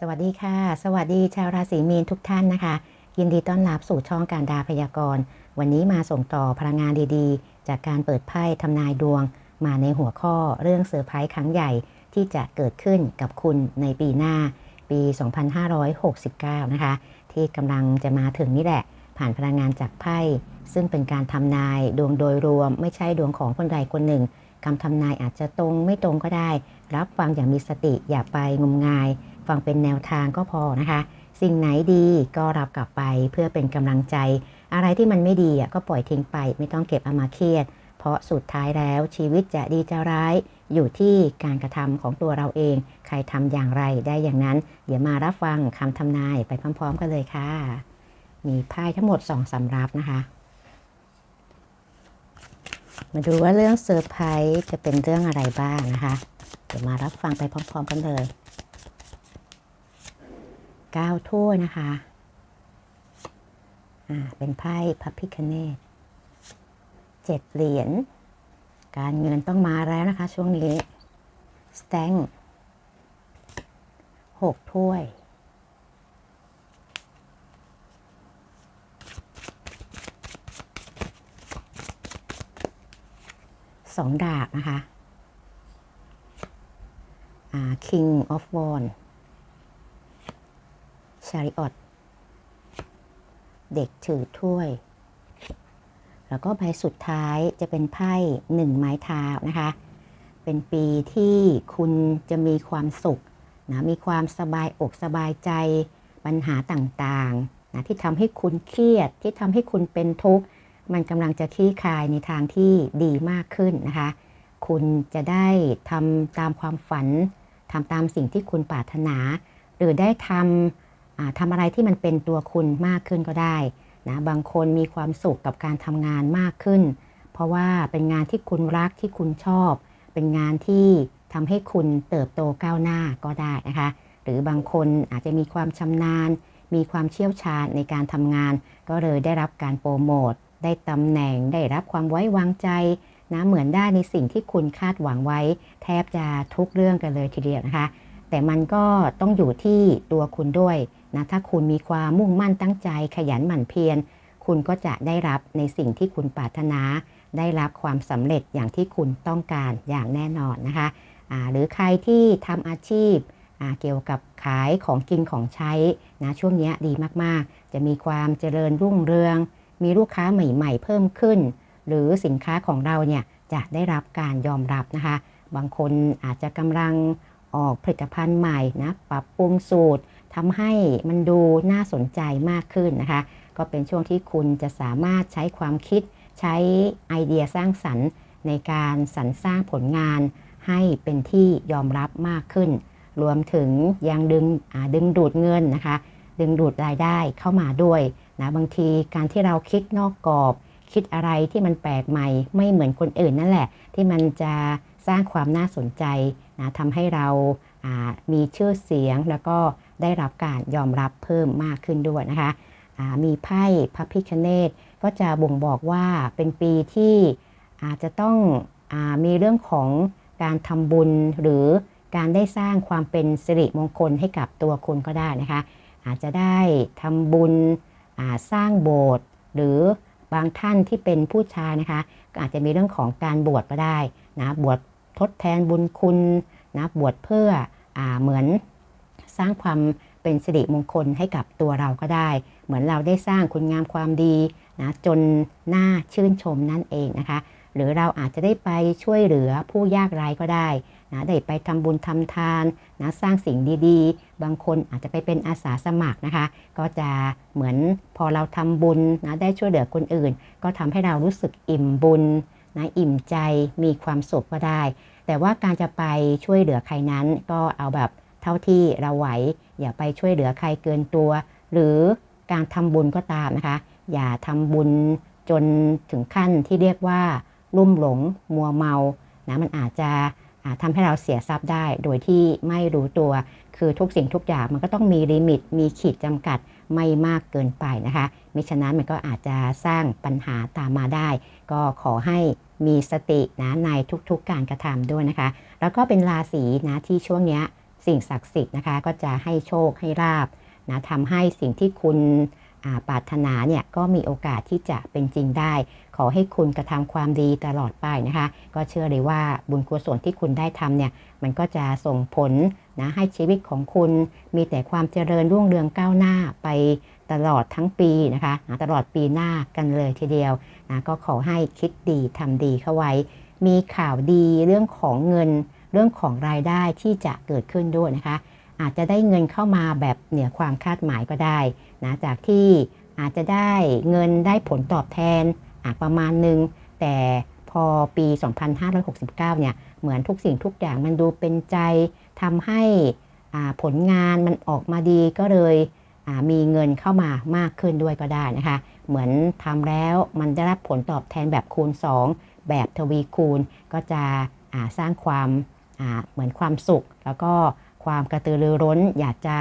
สวัสดีค่ะ สวัสดีชาวราศีมีนทุกท่านนะคะ ยินดีต้อนรับสู่ช่องการดาพยากรณ์ วันนี้มาส่งต่อพลังงานดีๆ จากการเปิดไพ่ทำนายดวง มาในหัวข้อเรื่องเซอร์ไพรส์ครั้งใหญ่ที่จะเกิดขึ้นกับคุณในปีหน้า ปี 2569 นะคะ ที่กำลังจะมาถึงนี่แหละ ผ่านพลังงานจากไพ่ ซึ่งเป็นการทำนายดวงโดยรวม ไม่ใช่ดวงของคนใดคนหนึ่งคำทำนายอาจจะตรงไม่ตรงก็ได้ รับฟังอย่างมีสติอย่าไปงมงาย ฟังเป็นแนวทางก็พอนะคะ สิ่งไหนดีก็รับกลับไปเพื่อเป็นกำลังใจ อะไรที่มันไม่ดีก็ปล่อยทิ้งไป ไม่ต้องเก็บเอามาเครียด เพราะสุดท้ายแล้วชีวิตจะดีจะร้าย อยู่ที่การกระทำของตัวเราเอง ใครทำอย่างไรได้อย่างนั้น เดี๋ยวมารับฟังคำทำนายไปพร้อม ๆ กันเลยค่ะ มีไพ่ทั้งหมดสองสำรับนะคะมาดูว่าเรื่องเซอร์ไพรส์จะเป็นเรื่องอะไรบ้างนะคะ เดี๋ยวมารับฟังไปพร้อม ๆ กันเลย เก้าถ้วยนะคะ อ่า เป็นไพ่พระพิคเนตเจ็ดเหรียญ การเงินต้องมาแล้วนะคะ ช่วงนี้ สแตงหกถ้วยสองดาบนะคะอ่า King of Wands ชาริออตเด็กถือถ้วย แล้วก็ใบสุดท้ายจะเป็นไพ่หนึ่งไม้เท้านะคะ เป็นปีที่คุณจะมีความสุขนะมีความสบายอกสบายใจปัญหาต่างๆนะที่ทำให้คุณเครียดที่ทำให้คุณเป็นทุกข์ มันกำลังจะคลี่คลายในทางที่ดีมากขึ้นนะคะ คุณจะได้ทำตามความฝันทำตามสิ่งที่คุณปรารถนา หรือได้ทำ ทำอะไรที่มันเป็นตัวคุณมากขึ้นก็ได้นะบางคนมีความสุขกับการทำงานมากขึ้น เพราะว่าเป็นงานที่คุณรักที่คุณชอบ เป็นงานที่ทำให้คุณเติบโตก้าวหน้าก็ได้นะคะ หรือบางคนอาจจะมีความชำนาญ มีความเชี่ยวชาญในการทำงาน ก็เลยได้รับการโปรโมทได้ตำแหน่งได้รับความไว้วางใจนะเหมือนได้ในสิ่งที่คุณคาดหวังไว้ แทบจะทุกเรื่องกันเลยทีเดียวนะคะ แต่มันก็ต้องอยู่ที่ตัวคุณด้วย นะถ้าคุณมีความมุ่งมั่นตั้งใจขยันหมั่นเพียร คุณก็จะได้รับในสิ่งที่คุณปรารถนา ได้รับความสำเร็จอย่างที่คุณต้องการอย่างแน่นอนนะคะหรือใครที่ทำอาชีพเกี่ยวกับขายของกินของใช้นะช่วงนี้ดีมากๆ จะมีความเจริญรุ่งเรือง มีลูกค้าใหม่ ๆ เพิ่มขึ้น หรือสินค้าของเราเนี่ยจะได้รับการยอมรับนะคะ บางคนอาจจะกำลังออกผลิตภัณฑ์ใหม่นะปรับปรุงสูตร ทำให้มันดูน่าสนใจมากขึ้นนะคะ ก็เป็นช่วงที่คุณจะสามารถใช้ความคิด ใช้ไอเดียสร้างสรรค์ ในการสรรสร้างผลงาน ให้เป็นที่ยอมรับมากขึ้น รวมถึงยังดึงดึงดูดเงินนะคะ ดึงดูดรายได้เข้ามาด้วยนะบางทีการที่เราคิดนอกกรอบ คิดอะไรที่มันแปลกใหม่ ไม่เหมือนคนอื่นนั่นแหละ ที่มันจะสร้างความน่าสนใจนะทำให้เรามีชื่อเสียงแล้วก็ ได้รับการยอมรับเพิ่มมากขึ้นด้วยนะคะมีไพ่พระพิคเนตก็จะบ่งบอกว่าเป็นปีที่อาจจะต้องอมีเรื่องของการทำบุญหรือการได้สร้างความเป็นสิริมงคลให้กับตัวคุณก็ได้นะคะ อาจจะได้ทำบุญสร้างโบสถ์หรือบางท่านที่เป็นผู้ชายนะคะ ก็อาจจะมีเรื่องของการบวชก็ได้นะบวชทดแทนบุญคุณนะบวชเพื่ออเหมือน สร้างความเป็นสิริมงคลให้กับตัวเราก็ได้ เหมือนเราได้สร้างคุณงามความดีนะจนหน่าชื่นชมนั่นเองนะคะ หรือเราอาจจะได้ไปช่วยเหลือผู้ยากไร้ก็ได้นะได้ไปทำบุญทำทานนะสร้างสิ่งดีๆ บางคนอาจจะไปเป็นอาสาสมัครนะคะ ก็จะเหมือนพอเราทำบุญนะได้ช่วยเหลือคนอื่น ก็ทำให้เรารู้สึกอิ่มบุญนะอิ่มใจมีความสุขก็ได้ แต่ว่าการจะไปช่วยเหลือใครนั้นก็เอาแบบ เท่าที่เราไหว อย่าไปช่วยเหลือใครเกินตัว หรือการทำบุญก็ตามนะคะ อย่าทำบุญจนถึงขั้นที่เรียกว่าลุ่มหลงมัวเมานะมันอาจจะทำให้เราเสียทรัพย์ได้ โดยที่ไม่รู้ตัว คือทุกสิ่งทุกอย่างมันก็ต้องมีลิมิต มีขีดจำกัดไม่มากเกินไปนะคะมิฉะนั้นมันก็อาจจะสร้างปัญหาตามมาได้ ก็ขอให้มีสตินะในทุกๆการกระทำด้วยนะคะ แล้วก็เป็นราศีนะที่ช่วงเนี้ย สิ่งศักดิ์สิทธิ์นะคะ ก็จะให้โชคให้ลาบนะทำให้สิ่งที่คุณปรารถนาเนี่ยก็มีโอกาสที่จะเป็นจริงได้ ขอให้คุณกระทำความดีตลอดไปนะคะ ก็เชื่อเลยว่าบุญกุศลที่คุณได้ทำเนี่ยมันก็จะส่งผลนะให้ชีวิตของคุณมีแต่ความเจริญรุ่งเรืองก้าวหน้าไปตลอดทั้งปีนะคะนะตลอดปีหน้ากันเลยทีเดียวนะก็ขอให้คิดดีทำดีเข้าไว้ มีข่าวดีเรื่องของเงิน เรื่องของรายได้ที่จะเกิดขึ้นด้วยนะคะ อาจจะได้เงินเข้ามาแบบเหนือความคาดหมายก็ได้นะจากที่อาจจะได้เงินได้ผลตอบแทนประมาณหนึ่งแต่พอปี 2569 เนี่ย เหมือนทุกสิ่งทุกอย่างมันดูเป็นใจทำให้ผลงานมันออกมาดีก็เลยมีเงินเข้ามามากขึ้นด้วยก็ได้นะคะ เหมือนทำแล้วมันได้รับผลตอบแทนแบบคูณ 2 แบบทวีคูณก็จะสร้างความ เหมือนความสุข แล้วก็ความกระตือรือร้น อยากจะ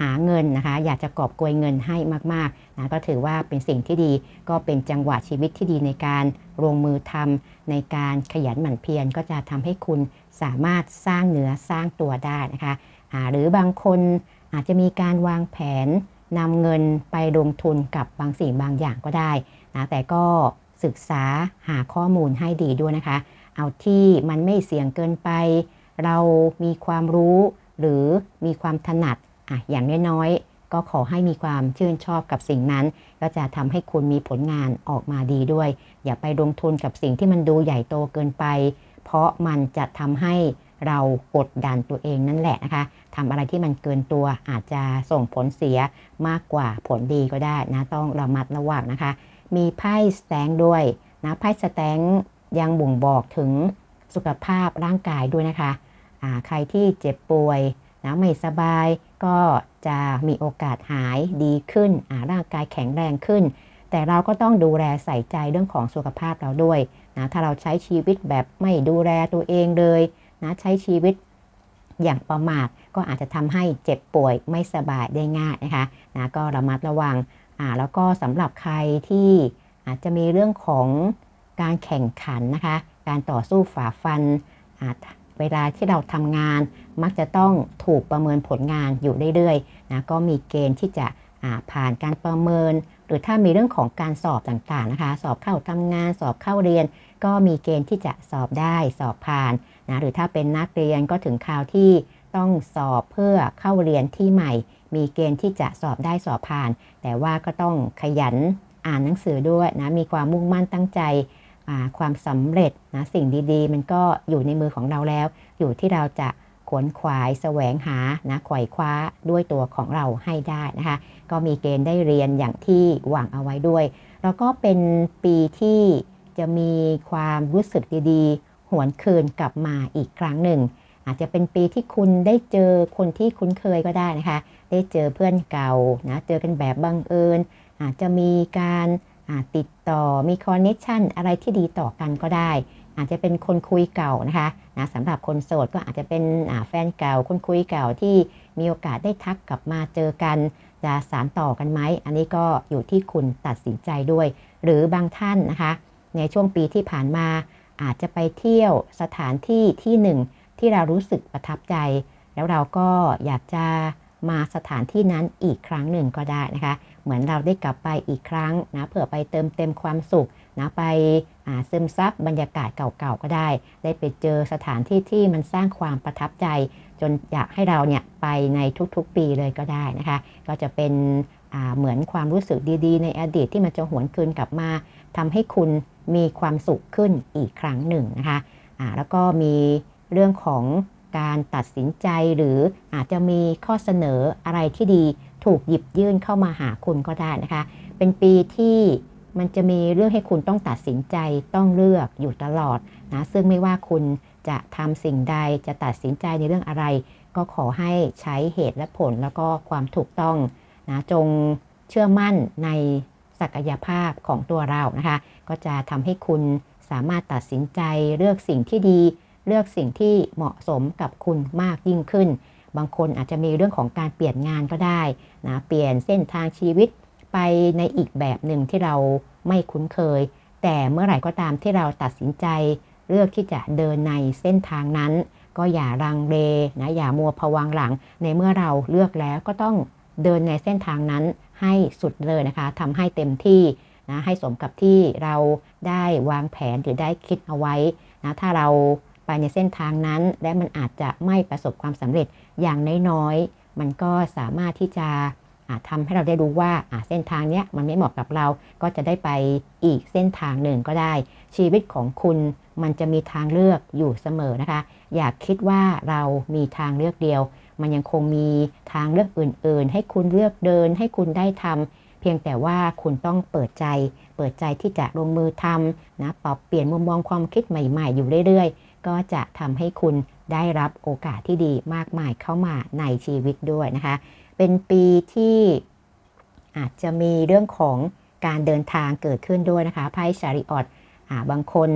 หาเงินนะคะ อยากจะกอบโกยเงินให้มากๆนะก็ถือว่าเป็นสิ่งที่ดีก็เป็นจังหวะชีวิตที่ดีในการลงมือทำในการขยันหมั่นเพียรก็จะทำให้คุณสามารถสร้างเนื้อสร้างตัวได้นะคะหรือบางคนอาจจะมีการวางแผนนำเงินไปลงทุนกับบางสิ่งบางอย่างก็ได้นะแต่ก็ศึกษาหาข้อมูลให้ดีด้วยนะคะ เอาที่มันไม่เสี่ยงเกินไป เรามีความรู้หรือมีความถนัดอะอย่างน้อยๆก็ขอให้มีความชื่นชอบกับสิ่งนั้น ก็จะทำให้คุณมีผลงานออกมาดีด้วย อย่าไปลงทุนกับสิ่งที่มันดูใหญ่โตเกินไป เพราะมันจะทำให้เรากดดันตัวเองนั่นแหละนะคะทำอะไรที่มันเกินตัวอาจจะส่งผลเสียมากกว่าผลดีก็ได้นะต้องระมัดระวังนะคะ มีไพ่สแตงด้วยนะไพ่สแตงยังบ่งบอกถึงสุขภาพร่างกายด้วยนะคะ ใครที่เจ็บป่วยนะไม่สบายก็จะมีโอกาสหายดีขึ้นร่างกายแข็งแรงขึ้น แต่เราก็ต้องดูแลใส่ใจเรื่องของสุขภาพเราด้วยนะถ้าเราใช้ชีวิตแบบไม่ดูแลตัวเองเลยนะใช้ชีวิตอย่างประมาทก็อาจจะทำให้เจ็บป่วยไม่สบายได้ง่ายนะคะนะก็ระมัดระวังอ่าแล้วก็สำหรับใครที่อาจจะมีเรื่องของการแข่งขันนะคะ การต่อสู้ฝ่าฟันอ่า เวลาที่เราทำงาน มักจะต้องถูกประเมินผลงานอยู่เรื่อยๆนะก็มีเกณฑ์ที่จะผ่านการประเมิน หรือถ้ามีเรื่องของการสอบต่างๆนะคะ สอบเข้าทำงานสอบเข้าเรียน ก็มีเกณฑ์ที่จะสอบได้สอบผ่านนะหรือถ้าเป็นนักเรียนก็ถึงคราวที่ต้องสอบเพื่อเข้าเรียนที่ใหม่ มีเกณฑ์ที่จะสอบได้สอบผ่าน แต่ว่าก็ต้องขยันอ่านหนังสือด้วยนะมีความมุ่งมั่นตั้งใจ ความสำเร็จนะสิ่งดีๆ มันก็อยู่ในมือของเราแล้ว อยู่ที่เราจะขวนขวายแสวงหานะขว่คว้าด้วยตัวของเราให้ได้นะคะก็มีเกณฑ์ได้เรียนอย่างที่หวังเอาไว้ด้วย แล้วก็เป็นปีที่จะมีความรู้สึกดีๆ หวนคืนกลับมาอีกครั้งหนึ่ง อาจจะเป็นปีที่คุณได้เจอคนที่คุ้นเคยก็ได้นะคะ ได้เจอเพื่อนเก่านะเจอกันแบบบังเอิญ อาจจะมีการ ติดต่อมีคอนเนคชันอะไรที่ดีต่อกันก็ได้ อาจจะเป็นคนคุยเก่านะคะนะสำหรับคนโสดก็อาจจะเป็นแฟนเก่า คนคุยเก่าที่มีโอกาสได้ทักกลับมาเจอกัน จะสารต่อกันไหม อันนี้ก็อยู่ที่คุณตัดสินใจด้วย หรือบางท่านนะคะ ในช่วงปีที่ผ่านมาอาจจะไปเที่ยวสถานที่ที่หนึ่งที่เรารู้สึกประทับใจ แล้วเราก็อยากจะ มาสถานที่นั้นอีกครั้งหนึ่งก็ได้นะคะ เหมือนเราได้กลับไปอีกครั้งนะเพื่อไปเติมเต็มความสุขนะไปซึมซับบรรยากาศเก่าๆก็ได้ ได้ไปเจอสถานที่ที่มันสร้างความประทับใจ จนอยากให้เราเนี่ยไปในทุกๆปีเลยก็ได้นะคะ ก็จะเป็นเหมือนความรู้สึกดีๆ ในอดีตที่มันจะหวนคืนกลับมาทำให้คุณมีความสุขขึ้นอีกครั้งหนึ่งนะคะแล้วก็มีเรื่องของ การตัดสินใจหรืออาจจะมีข้อเสนออะไรที่ดีถูกหยิบยื่นเข้ามาหาคุณก็ได้นะคะ เป็นปีที่มันจะมีเรื่องให้คุณต้องตัดสินใจต้องเลือกอยู่ตลอดนะซึ่งไม่ว่าคุณจะทำสิ่งใดจะตัดสินใจในเรื่องอะไร ก็ขอให้ใช้เหตุและผลแล้วก็ความถูกต้องนะจงเชื่อมั่นในศักยภาพของตัวเรานะคะ ก็จะทำให้คุณสามารถตัดสินใจเลือกสิ่งที่ดี เลือกสิ่งที่เหมาะสมกับคุณมากยิ่งขึ้น บางคนอาจจะมีเรื่องของการเปลี่ยนงานก็ได้นะเปลี่ยนเส้นทางชีวิตไปในอีกแบบหนึ่งที่เราไม่คุ้นเคย แต่เมื่อไหร่ก็ตามที่เราตัดสินใจเลือกที่จะเดินในเส้นทางนั้น ก็อย่ารังเลนะอย่ามัวผวังหลัง ในเมื่อเราเลือกแล้วก็ต้องเดินในเส้นทางนั้นให้สุดเลยนะคะทำให้เต็มที่นะให้สมกับที่เราได้วางแผนหรือได้คิดเอาไว้นะถ้าเรา ไปในเส้นทางนั้น และมันอาจจะไม่ประสบความสำเร็จอย่างน้อยๆ มันก็สามารถที่จะทำให้เราได้รู้ว่าเส้นทางนี้มันไม่เหมาะกับเรา ก็จะได้ไปอีกเส้นทางหนึ่งก็ได้ ชีวิตของคุณมันจะมีทางเลือกอยู่เสมอนะคะ อยากคิดว่าเรามีทางเลือกเดียว มันยังคงมีทางเลือกอื่น ๆ ให้คุณเลือกเดิน ให้คุณได้ทำเพียงแต่ว่าคุณต้องเปิดใจ เปิดใจที่จะลงมือทำนะปรับเปลี่ยนมุมมองความคิดใหม่ ๆ อยู่เรื่อยๆ ก็จะทำให้คุณได้รับโอกาสที่ดีมากมายเข้ามาในชีวิตด้วยนะคะ เป็นปีที่อาจจะมีเรื่องของการเดินทางเกิดขึ้นด้วยนะคะไพ่ชาริออตบางคน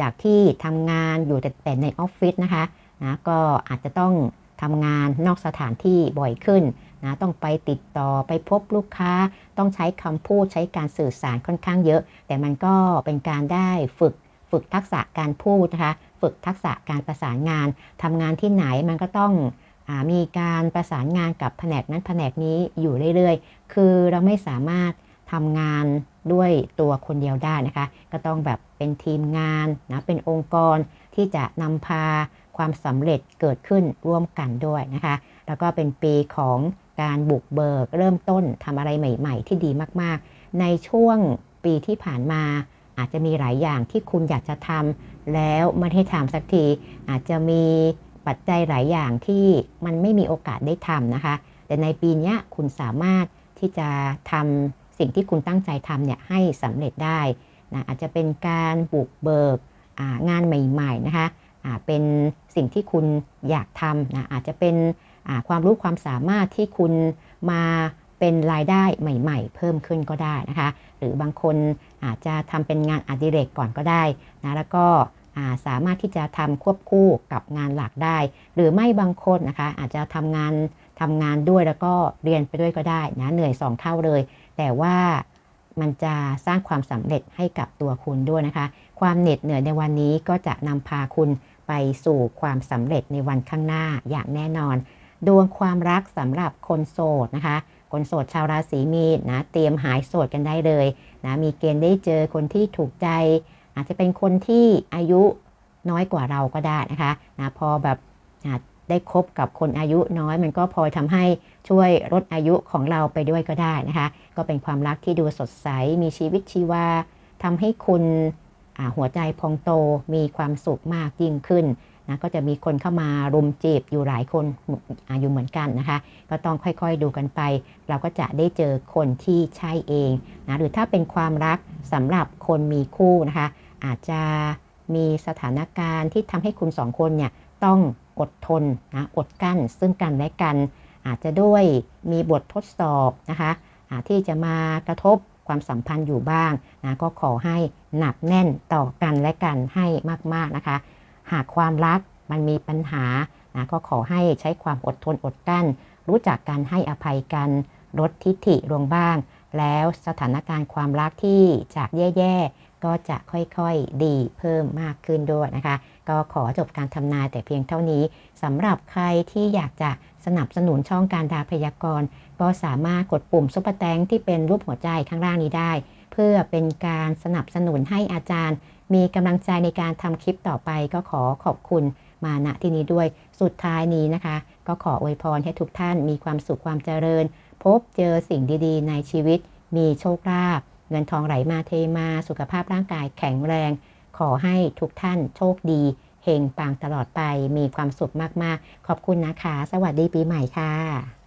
จากที่ทำงานอยู่แต่ในออฟฟิศนะคะนะก็อาจจะต้องทำงานนอกสถานที่บ่อยขึ้นนะต้องไปติดต่อไปพบลูกค้า ต้องใช้คำพูดใช้การสื่อสารค่อนข้างเยอะ แต่มันก็เป็นการได้ฝึก ฝึกทักษะการพูดนะคะฝึกทักษะการประสานงานทำงานที่ไหนมันก็ต้องอมีการประสานงานกับแผนกนั้นแผนกนี้อยู่เรื่อยๆ คือเราไม่สามารถทำงานด้วยตัวคนเดียวได้นะคะ ก็ต้องแบบเป็นทีมงานนะเป็นองค์กรที่จะนำพาความสำเร็จเกิดขึ้นร่วมกันด้วยนะคะ แล้วก็เป็นปีของการบุกเบิก เริ่มต้นทำอะไรใหม่ ๆ ที่ดีมากๆ ในช่วงปีที่ผ่านมา อาจจะมีหลายอย่างที่คุณอยากจะทำแล้วไม่ได้ทำสักที อาจจะมีปัจจัยหลายอย่างที่มันไม่มีโอกาสได้ทำนะคะ แต่ในปีนี้คุณสามารถที่จะทำสิ่งที่คุณตั้งใจทำเนี่ยให้สำเร็จได้นะอาจจะเป็นการบุกเบิกงานใหม่ๆนะคะเป็นสิ่งที่คุณอยากทำนะอาจจะเป็นความรู้ความสามารถที่คุณมา เป็นรายได้ใหม่ ๆ เพิ่มขึ้นก็ได้นะคะ หรือบางคนอาจจะทำเป็นงานอดิเรกก่อนก็ได้นะแล้วก็สามารถที่จะทำควบคู่กับงานหลักได้ หรือไม่บางคนนะคะอาจจะทำงานทำงานด้วยแล้วก็เรียนไปด้วยก็ได้นะเหนื่อย2เท่าเลย แต่ว่ามันจะสร้างความสำเร็จให้กับตัวคุณด้วยนะคะ ความเหน็ดเหนื่อยในวันนี้ก็จะนำพาคุณไปสู่ความสำเร็จในวันข้างหน้าอย่างแน่นอน ดวงความรักสำหรับคนโสดนะคะ คนโสดชาวราศีมีนนะเตรียมหายโสดกันได้เลยนะมีเกณฑ์ได้เจอคนที่ถูกใจ อาจจะเป็นคนที่อายุน้อยกว่าเราก็ได้นะคะนะพอแบบได้คบกับคนอายุน้อยมันก็พอทำให้ช่วยลดอายุของเราไปด้วยก็ได้นะคะ ก็เป็นความรักที่ดูสดใส มีชีวิตชีวาทำให้คุณหัวใจพองโตมีความสุขมากยิ่งขึ้น นะก็จะมีคนเข้ามารุมจีบอยู่หลายคนอยู่เหมือนกันนะคะ ก็ต้องค่อยๆดูกันไป เราก็จะได้เจอคนที่ใช่เองนะหรือถ้าเป็นความรักสำหรับคนมีคู่นะคะ อาจจะมีสถานการณ์ที่ทำให้คุณสองคนเนี่ยต้องอดทนนะอดกั้นซึ่งกันและกัน อาจจะด้วยมีบททดสอบนะคะที่จะมากระทบความสัมพันธ์อยู่บ้างนะก็ขอให้หนักแน่นต่อกันและกันให้มากๆนะคะ หากความรักมันมีปัญหานะก็ขอให้ใช้ความอดทนอดกั้น รู้จักการให้อภัยกัน ลดทิฐิลงบ้าง แล้วสถานการณ์ความรักที่จากแย่ๆ ก็จะค่อยๆดีเพิ่มมากขึ้นด้วยนะคะ ก็ขอจบการทำนายแต่เพียงเท่านี้สำหรับใครที่อยากจะสนับสนุนช่องการดาพยากรณ์ ก็สามารถกดปุ่มซุปเปอร์แตงที่เป็นรูปหัวใจข้างล่างนี้ได้ เพื่อเป็นการสนับสนุนให้อาจารย์ มีกำลังใจในการทำคลิปต่อไปก็ขอขอบคุณมาณที่นี้ด้วย สุดท้ายนี้นะคะ ก็ขออวยพรให้ทุกท่านมีความสุขความเจริญ พบเจอสิ่งดีๆ ในชีวิต มีโชคลาภเงินทองไหลมาเทมาสุขภาพร่างกายแข็งแรง ขอให้ทุกท่านโชคดีเฮงปังตลอดไปมีความสุขมากๆ ขอบคุณนะคะ สวัสดีปีใหม่ค่ะ